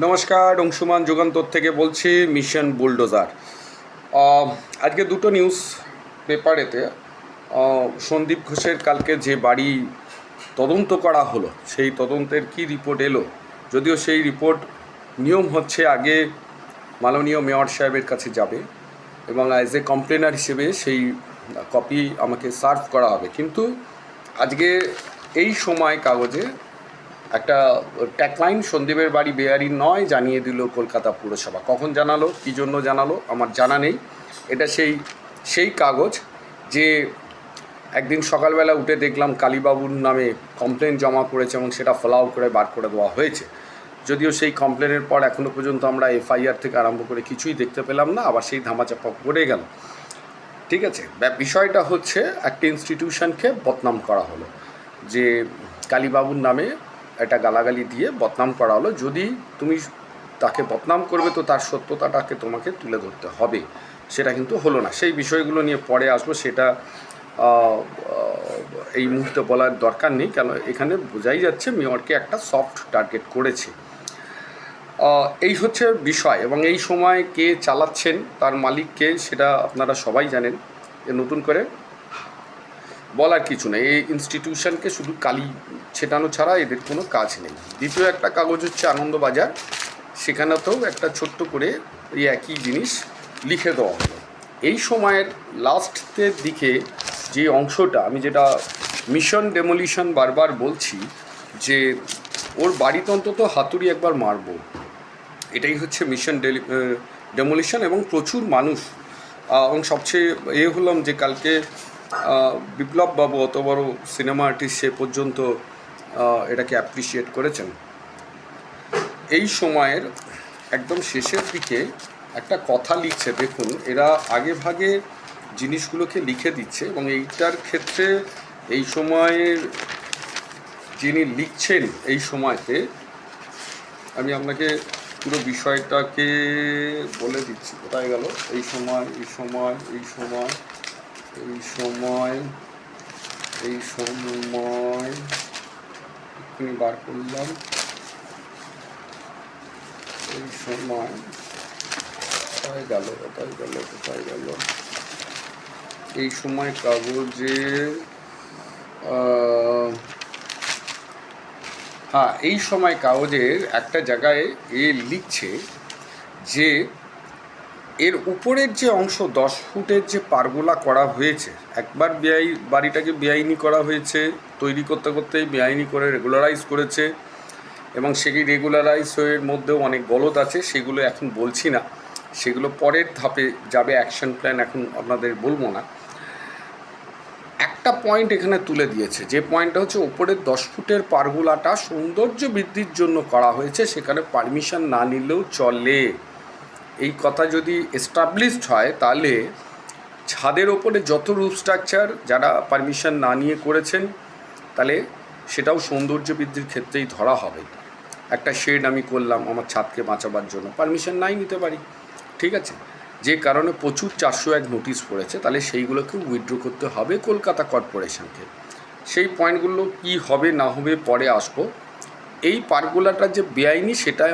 নমস্কার, অংশুমান যুগান্তর থেকে বলছি, মিশন বুলডোজার। আজকে দুটো নিউজ পেপারেতে সন্দীপ ঘোষের কালকে যে বাড়ি তদন্ত করা হলো, সেই তদন্তের কি রিপোর্ট এলো? যদিও সেই রিপোর্ট নিয়ম হচ্ছে আগে মাননীয় মেয়র সাহেবের কাছে যাবে এবং অ্যাজ এ কমপ্লেনার হিসেবে সেই কপি আমাকে সার্ভ করা হবে। কিন্তু আজকে এই সময় কাগজে একটা ট্যাকলাইন সন্দীপের বাড়ি বেয়ারি নয় জানিয়ে দিল কলকাতা পুরসভা। কখন জানালো, কী জন্য জানালো, আমার জানা নেই। এটা সেই সেই কাগজ যে একদিন সকালবেলা উঠে দেখলাম কালীবাবুর নামে কমপ্লেন জমা পড়েছে এবং সেটা ফলাও করে বার করে দেওয়া হয়েছে। যদিও সেই কমপ্লেনের পর এখনও পর্যন্ত আমরা এফআইআর থেকে আরম্ভ করে কিছুই দেখতে পেলাম না, আবার সেই ধামাচাপা পড়ে গেল। ঠিক আছে বিষয়টা হচ্ছে একটা ইনস্টিটিউশনকে বদনাম করা হলো। যে কালীবাবুর নামে একটা গালাগালি দিয়ে বদনাম করা হলো যদি তুমি তাকে বদনাম করবে, তো তার সত্যতাটাকে তোমাকে তুলে ধরতে হবে। সেটা কিন্তু হলো না। সেই বিষয়গুলো নিয়ে পরে আসব। সেটা এই মুহূর্তে বলার দরকার নেই। কেন, এখানে বোঝাই যাচ্ছে মেয়রকে একটা সফট টার্গেট করেছে। এই হচ্ছে বিষয়। এবং এই সময় কে চালাচ্ছেন, তার মালিককে, সেটা আপনারা সবাই জানেন। নতুন করে বলার কিছু নেই। এই ইনস্টিটিউশনকে শুধু কালি ছেটানো ছাড়া এদের কোনো কাজ নেই। দ্বিতীয় একটা কাগজ হচ্ছে আনন্দবাজার। সেখানেতেও একটা ছোট্ট করে এই একই জিনিস লিখে দেওয়া হলো। এই সময়ের লাস্টের দিকে যে অংশটা, আমি যেটা মিশন ডেমোলিশন বারবার বলছি যে, ওর বাড়িতে অন্তত হাতুড়ি একবার মারবো। এটাই হচ্ছে মিশন ডেলি ডেমোলিশন এবং প্রচুর মানুষ। এবং সবচেয়ে এ হলাম যে কালকে বিপ্লব বাবু অত বড় সিনেমা আর্টিস্ট সে পর্যন্ত এটাকে অ্যাপ্রিসিয়েট করেছেন। এই সময়ের একদম শেষের দিকে একটা কথা লিখছে, দেখুন, এরা আগে ভাগে জিনিসগুলোকে লিখে দিচ্ছে এবং এইটার ক্ষেত্রে এই সময়ের যিনি লিখছেন এই সময়তে, আমি আপনাকে পুরো বিষয়টাকে বলে দিচ্ছি, কোথায় গেল? এই সময় এই সময় এই সময়। এই সময় এই সময়, এক্ষুনি বার করলাম। এই সময়, কোথায় গেল কোথায় গেল কোথায় গেল? এই সময় কাগজে হ্যাঁ এই সময় কাগজের একটা জায়গায় এ লিখছে যে এর উপরের যে অংশ, দশ ফুটের যে পারগোলা করা হয়েছে, একবার বেআই, বাড়িটাকে বেআইনি করা হয়েছে, তৈরি করতে করতে বেআইনি করে রেগুলারাইজ করেছে এবং সেই রেগুলারাইজ এর মধ্যেও অনেক গলত আছে, সেগুলো এখন বলছি না। সেগুলো পরের ধাপে যাবে অ্যাকশন প্ল্যান এখন আপনাদের বলব না। একটা পয়েন্ট এখানে তুলে দিয়েছে, যে পয়েন্টটা হচ্ছে ওপরের দশ ফুটের পারগুলাটা সৌন্দর্য বৃদ্ধির জন্য করা হয়েছে, সেখানে পারমিশন না নিলেও চলে। এই কথা যদি এস্টাবলিশড হয়, তাহলে ছাদের ওপরে যত রুফ স্ট্রাকচার যারা পারমিশন না নিয়ে করেছেন, তাহলে সেটাও সৌন্দর্য বৃদ্ধির ক্ষেত্রেই ধরা হবে। একটা শেড আমি করলাম আমার ছাদকে বাঁচাবার জন্য পারমিশন নাই নিতে পারি, ঠিক আছে? যে কারণে প্রচুর চারশো এক নোটিশ পড়েছে, তাহলে সেইগুলোকে উইথড্র করতে হবে কলকাতা কর্পোরেশনকে সেই পয়েন্টগুলো কি হবে না হবে পরে আসব। এই পার্কগুলাটা যে বেআইনি সেটা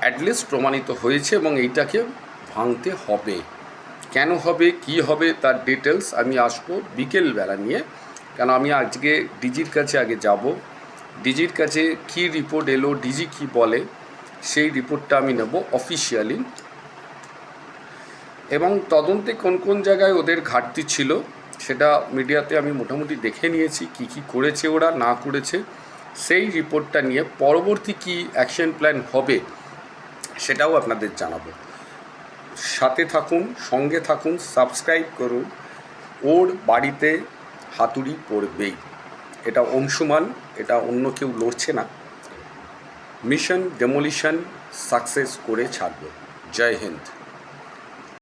অ্যাটলিস্ট প্রমাণিত হয়েছে এবং এইটাকে ভাঙতে হবে। কেন হবে, কি হবে, তার ডিটেলস আমি আসব বিকেলবেলা নিয়ে। কেন আমি আজকে ডিজির কাছে আগে যাব? ডিজির কাছে কি রিপোর্ট এলো, ডিজি কি বলে, সেই রিপোর্টটা আমি নেব অফিসিয়ালি এবং তদন্তে কোন কোন জায়গায় ওদের ঘাটতি ছিল, সেটা মিডিয়াতে আমি মোটামুটি দেখে নিয়েছি, কি কি করেছে ওরা, না করেছে। সেই রিপোর্টটা নিয়ে পরবর্তী কি অ্যাকশন প্ল্যান হবে সেটাও আপনাদের জানাব। সাথে থাকুন, সঙ্গে থাকুন, সাবস্ক্রাইব করুন। ওর বাড়িতে হাতুড়ি পড়বেই। এটা অংশুমান, এটা অন্য কেউ লড়ছে না। মিশন, ডেমোলিশন সাকসেস করে ছাড়বে। জয় হিন্দ।